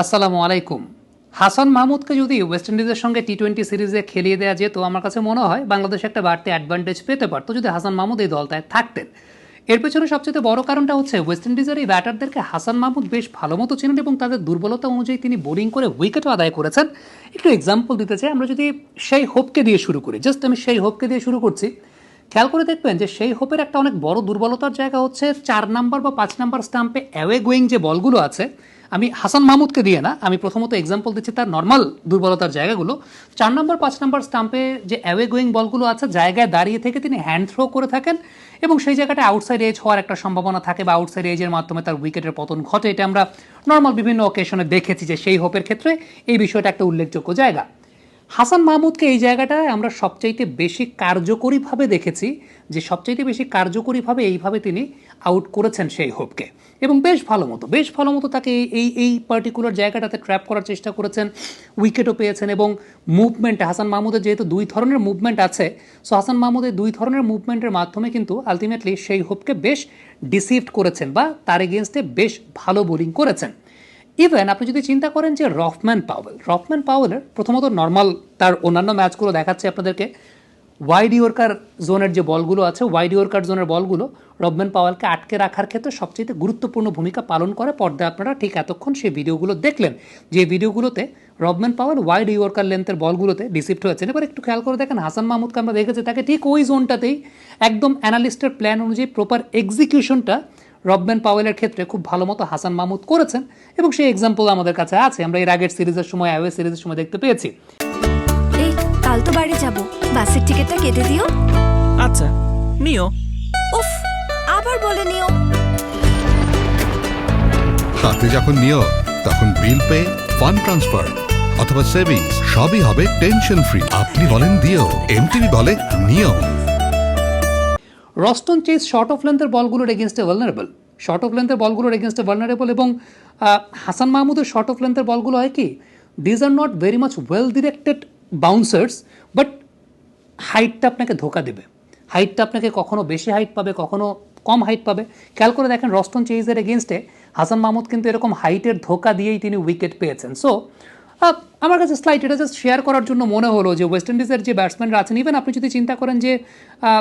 আসসালামু আলাইকুম। হাসান মাহমুদকে যদি ওয়েস্ট ইন্ডিজের সঙ্গে টি টোয়েন্টি সিরিজে খেলিয়ে দেওয়া যেত, আমার কাছে মনে হয় বাংলাদেশ একটা বাড়তি অ্যাডভান্টেজ পেতে পারতো যদি হাসান মাহমুদ এই দলটায় থাকতেন। এর পেছনে সবচেয়ে বড় কারণটা হচ্ছে ওয়েস্ট ইন্ডিজের এই ব্যাটারদেরকে হাসান মাহমুদ বেশ ভালো মতো চেনেন এবং তাদের দুর্বলতা অনুযায়ী তিনি বোলিং করে উইকেটও আদায় করেছেন। একটু এক্সাম্পল দিতে চাই, আমরা যদি সেই হোপকে দিয়ে শুরু করি। জাস্ট আমি সেই হোপকে দিয়ে শুরু করছি। খেয়াল করে দেখবেন যে সেই হোপের একটা অনেক বড় দুর্বলতার জায়গা হচ্ছে চার নাম্বার বা পাঁচ নাম্বার স্টাম্পে অ্যাওয়ে গোয়িং যে বলগুলো আছে আমি হাসান মাহমুদকে দিয়ে না, আমি প্রথমত এক্সাম্পল দিচ্ছি তার নর্মাল দুর্বলতার জায়গাগুলো। চার নম্বর পাঁচ নম্বর স্টাম্পে যে অ্যাওয়ে গোয়িং বলগুলো আছে, জায়গায় দাঁড়িয়ে থেকে তিনি হ্যান্ড থ্রো করে থাকেন এবং সেই জায়গাটা আউটসাইড এজ হওয়ার একটা সম্ভাবনা থাকে বা আউটসাইড এজের মাধ্যমে তার উইকেটের পতন ঘটে। এটা আমরা নর্মাল বিভিন্ন অকেশনে দেখেছি যে সেই হোপের ক্ষেত্রে এই বিষয়টা একটা উল্লেখযোগ্য জায়গা। হাসান মাহমুদকে এই জায়গাটায় আমরা সবচাইতে বেশি কার্যকরীভাবে দেখেছি, যে সবচাইতে বেশি কার্যকরীভাবে এইভাবে তিনি আউট করেছেন সেই হোপকে এবং বেশ ভালো মতো, বেশ ভালো মতো তাকে এই- এই পার্টিকুলার জায়গাটাতে ট্র্যাপ করার চেষ্টা করেছেন উইকেটও পেয়েছেন এবং মুভমেন্টে হাসান মাহমুদের যেহেতু দুই ধরনের মুভমেন্ট আছে সো হাসান মাহমুদের দুই ধরনের মুভমেন্টের মাধ্যমে কিন্তু আলটিমেটলি সেই হোপকে বেশ ডিসিভড করেছেন বা তার এগেনস্টে বেশ ভালো বোলিং করেছেন। ইভেন আপনি যদি চিন্তা করেন যে রফম্যান পাওয়েল রফম্যান পাওয়েলের প্রথমত নর্মাল তার অন্যান্য ম্যাচগুলো দেখাচ্ছে আপনাদেরকে। ওয়াইড ইয়র্কার জোনের যে বলগুলো আছে ওয়াইড ইয়র্কার জোনের বলগুলো রবম্যান পাওয়েলকে আটকে রাখার ক্ষেত্রে সবচেয়ে গুরুত্বপূর্ণ ভূমিকা পালন করে। পর্দায় আপনারা ঠিক এতক্ষণ সেই ভিডিওগুলো দেখলেন। যে ভিডিওগুলোতে রবম্যান পাওয়েল ওয়াইড ইয়র্কার লেন্থের বলগুলোতে ডিসিপ্ট হয়েছেন। এবার একটু খেয়াল করে দেখেন হাসান মাহমুদকে আমরা দেখেছি, তাকে ঠিক ওই জোনটাতেই একদম অ্যানালিস্টের প্ল্যান অনুযায়ী প্রপার এক্সিকিউশনটা রবম্যান পাওয়েলের ক্ষেত্রে খুব ভালো মতো হাসান মাহমুদ করেছেন এবং সেই এক্সাম্পল আমাদের কাছে আছে। আমরা এর আগের সিরিজের সময় অ্যাওয়ে সিরিজের সময় দেখতে পেয়েছি। এই কাল তো বাড়ি যাব। বাসের টিকিটটা কেটে দিও। আচ্ছা নিও। উফ আবার বলে নিও। হাতে যখন নিও তখন বিল পে ফান্ড ট্রান্সফার অথবা সেভিংস সবই হবে টেনশন ফ্রি আপনি বলেন দিও এমটিভি বলে নিও। রস্টন চেস শর্ট অফ লেন্থের বলগুলোর এগেনস্টে ভালনারেবল শর্ট অফ লেন্থের বলগুলোর এগেনস্টে ভালনারেবল এবং হাসান মাহমুদের শর্ট অফ লেন্থের বলগুলো হয় কি these are not very much well directed bouncers but হাইটটা আপনাকে ধোকা দেবে। হাইটটা আপনাকে কখনো বেশি হাইট পাবে, কখনো কম হাইট পাবে। খেয়াল করে দেখেন রস্টন চেইজের এগেনস্টে হাসান মাহমুদ কিন্তু এরকম হাইটের ধোকা দিয়েই তিনি উইকেট পেয়েছেন। সো আমার কাছে স্লাইট এটা জাস্ট শেয়ার করার জন্য মনে হলো যে ওয়েস্ট ইন্ডিজের যে ব্যাটসম্যানরা আছেন ইভেন আপনি যদি চিন্তা করেন যে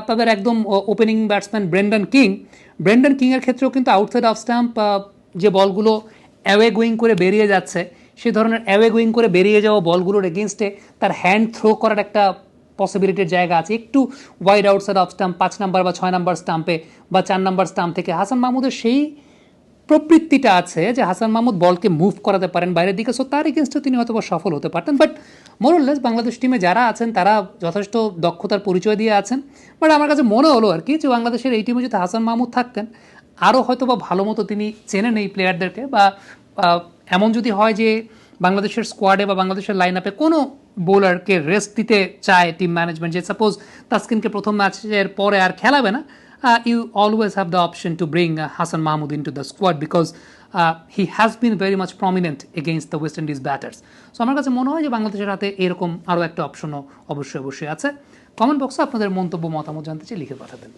তাদের একদম opening batsman Brandon King Brandon কিংয়ের ক্ষেত্রেও কিন্তু আউটসাইড অফ স্টাম্প যে বলগুলো অ্যাওয়ে গোয়িং করে বেরিয়ে যাচ্ছে, সে ধরনের অ্যাওয়ে গোয়িং করে বেরিয়ে যাওয়া বলগুলোর এগেনস্টে তার হ্যান্ড থ্রো করার একটা পসিবিলিটির জায়গা আছে। একটু ওয়াইড আউটসাইড অফ স্টাম্প পাঁচ নাম্বার বা ছয় নাম্বার স্টাম্পে বা চার নাম্বার স্টাম্প থেকে। হাসান মাহমুদের সেই প্রবৃত্তিটা আছে যে হাসান মাহমুদ বলকে মুভ করাতে পারেন বাইরের দিকে সো তার এগেনস্টে তিনি হয়তো সফল হতে পারতেন। বাট মোরলেস বাংলাদেশ টিমে যারা আছেন, তারা যথেষ্ট দক্ষতার পরিচয় দিয়ে আছেন। বাট আমার কাছে মনে হলো আর কি যে বাংলাদেশের এই টিমে যদি হাসান মাহমুদ থাকতেন আরও হয়তো বা ভালো মতো তিনি চেনেন এই প্লেয়ারদেরকে বা এমন যদি হয় যে বাংলাদেশের স্কোয়াডে বা বাংলাদেশের লাইন আপে কোনো বোলারকে রেস্ট দিতে চায় টিম ম্যানেজমেন্ট যে সাপোজ তাসকিনকে প্রথম ম্যাচের পরে আর খেলাবে না uh, you always have the option to bring uh, Hassan Mahmoud into the squad because uh, he has been very much prominent against the West Indies batters. So আমার কাছে মনে হয় যে বাংলাদেশের হাতে এরকম আরও একটা অপশনও অবশ্যই অবশ্যই আছে কমেন্ট বক্সে আপনাদের মন্তব্য মতামত জানতে চাই লিখে পাঠাবেন